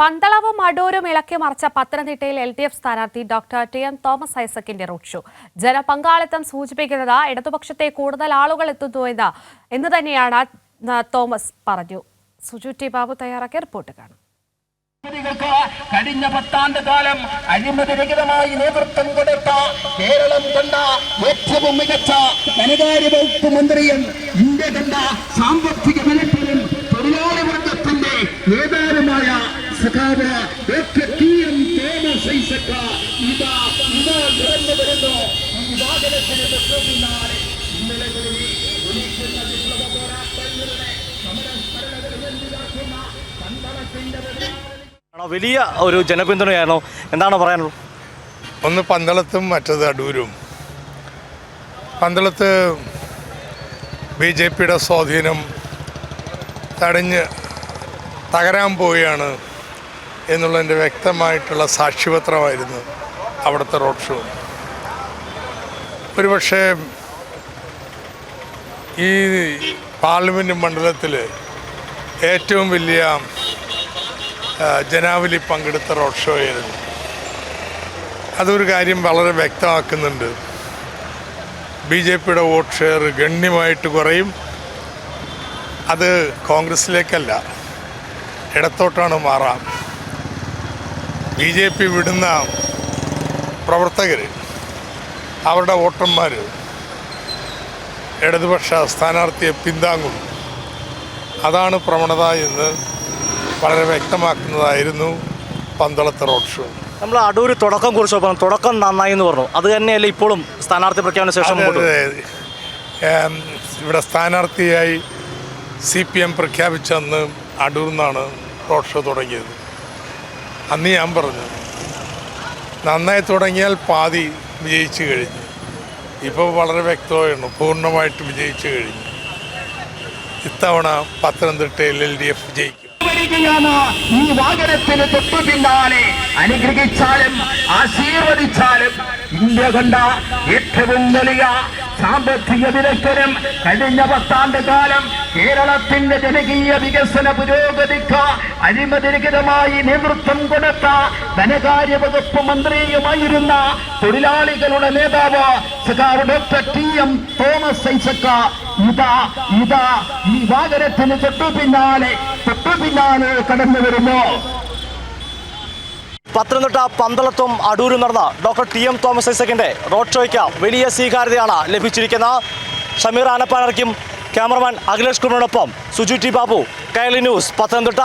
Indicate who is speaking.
Speaker 1: പന്തളവും അടൂരും ഇളക്കി മറിച്ച പത്തനംതിട്ടയിൽ എൽ ഡി എഫ് സ്ഥാനാർത്ഥി ഡോക്ടർ ടി എം തോമസ് ഐസക്കിന്റെ റോഡ് ഷോ ജനപങ്കാളിത്തം സൂചിപ്പിക്കുന്നത് ഇടതുപക്ഷത്തെ കൂടുതൽ ആളുകൾ എത്തുന്നു എന്ന് എന്ന് തന്നെയാണ് തോമസ് പറഞ്ഞു. സുജു ടി ബാബു തയ്യാറാക്കിയ റിപ്പോർട്ട് കാണും.
Speaker 2: കഴിഞ്ഞ പത്താണ്ട് കാലം അഴിമതിരഹിതമായി നേതൃത്വം കൊടുത്ത കേരളം കണ്ട ഏറ്റവും മികച്ച ധനകാര്യ വകുപ്പ് മന്ത്രിയും ഇന്ത്യ കണ്ട സാമ്പത്തിക മിനിറ്റിലും തൊഴിലാളി വർഗത്തിന്റെ നേതാവുമായ സഖാവ് doctor T M Thomas Isaac. ഇതാ ഇതാ നിറഞ്ഞു വരുന്നു. ഈ വാഹനത്തിന് വിപ്ലവ പോരാട്ടങ്ങളുടെ പന്തളത്തിന്റെ
Speaker 3: ആണോ? വലിയ ഒരു ജനപിന്തുണയാണോ? എന്താണോ പറയാനുള്ളത്?
Speaker 4: ഒന്ന് പന്തളത്തും മറ്റത് അടൂരും. പന്തളത്ത് ബി ജെ പിയുടെ സ്വാധീനം തടഞ്ഞ് തകരാൻ പോവുകയാണ് എന്നുള്ളതിന്റെ വ്യക്തമായിട്ടുള്ള സാക്ഷ്യപത്രമായിരുന്നു അവിടുത്തെ റോഡ് ഷോ. ഒരുപക്ഷേ ഈ പാർലമെന്റ് മണ്ഡലത്തിൽ ഏറ്റവും വലിയ ജനാവലി പങ്കെടുത്ത റോഡ് ഷോ ആയിരുന്നു. അതൊരു കാര്യം വളരെ വ്യക്തമാക്കുന്നുണ്ട്. ബി ജെ പിയുടെ വോട്ട് ഷെയർ ഗണ്യമായിട്ട് കുറയും. അത് കോൺഗ്രസ്സിലേക്കല്ല ഇടത്തോട്ടാണ് മാറാം. ബി ജെ പി വിടുന്ന പ്രവർത്തകർ അവരുടെ വോട്ടർമാർ ഇടതുപക്ഷ സ്ഥാനാർത്ഥിയെ പിന്താങ്ങും. അതാണ് പ്രവണത എന്ന് വളരെ വ്യക്തമാക്കുന്നതായിരുന്നു പന്തളത്തെ റോഡ് ഷോ.
Speaker 3: നമ്മൾ അടൂർ തുടക്കം കുറിച്ച് പറഞ്ഞു തുടക്കം നന്നായി എന്ന് പറഞ്ഞു. അത് തന്നെയല്ലേ ഇപ്പോഴും സ്ഥാനാർത്ഥി പ്രഖ്യാപന ശേഷം
Speaker 4: ഇവിടെ സ്ഥാനാർത്ഥിയായി സി പി എം പ്രഖ്യാപിച്ചെന്ന് അടൂർ നിന്നാണ് റോഡ് ഷോ തുടങ്ങിയത്. അന്ന് ഞാൻ പറഞ്ഞു നന്നായി തുടങ്ങിയാൽ പാതി വിജയിച്ചു കഴിഞ്ഞു. ഇപ്പോൾ വളരെ വ്യക്തമായിരുന്നു പൂർണമായിട്ട് വിജയിച്ചു കഴിഞ്ഞു. ഇത്തവണ പത്തനംതിട്ടയിൽ എൽ ഡി എഫ് ജയിക്കും.
Speaker 2: ഈ വാഹനത്തിന് തൊട്ടു പിന്നാലെ. അനുഗ്രഹിച്ചാലും ആശീർവദിച്ചാലും ഇന്ത്യ കണ്ട ഏറ്റവും വലിയ സാമ്പത്തിക വിദഗ്ധനും കഴിഞ്ഞ പത്താണ്ട് കാലം കേരളത്തിന്റെ ജനകീയ വികസന പുരോഗതിക്ക് അഴിമതിരഹിതമായി നേതൃത്വം കൊടുത്ത ധനകാര്യ വകുപ്പ് മന്ത്രിയുമായിരുന്ന തൊഴിലാളികളുടെ നേതാവ് സഖാവ് doctor T M Thomas Isaac. ഇതാ ഇതാ ഈ വാഹനത്തിന് തൊട്ടു പിന്നാലെ തൊട്ടു പിന്നാലെ കടന്നു വരുന്നു.
Speaker 3: പത്തനംതിട്ട പന്തളത്തും അടൂരും നടന്ന ഡോക്ടർ ടി എം തോമസ് ഐസക്കിന്റെ റോഡ് ഷോയ്ക്ക് വലിയ സ്വീകാര്യതയാണ് ലഭിച്ചിരിക്കുന്നത്. ഷമീർ ആനപ്പാനർക്കും ക്യാമറമാൻ അഖിലേഷ് കുമാറിനൊപ്പം സുജു ടി ബാബു കൈലി ന്യൂസ് പത്തനംതിട്ട.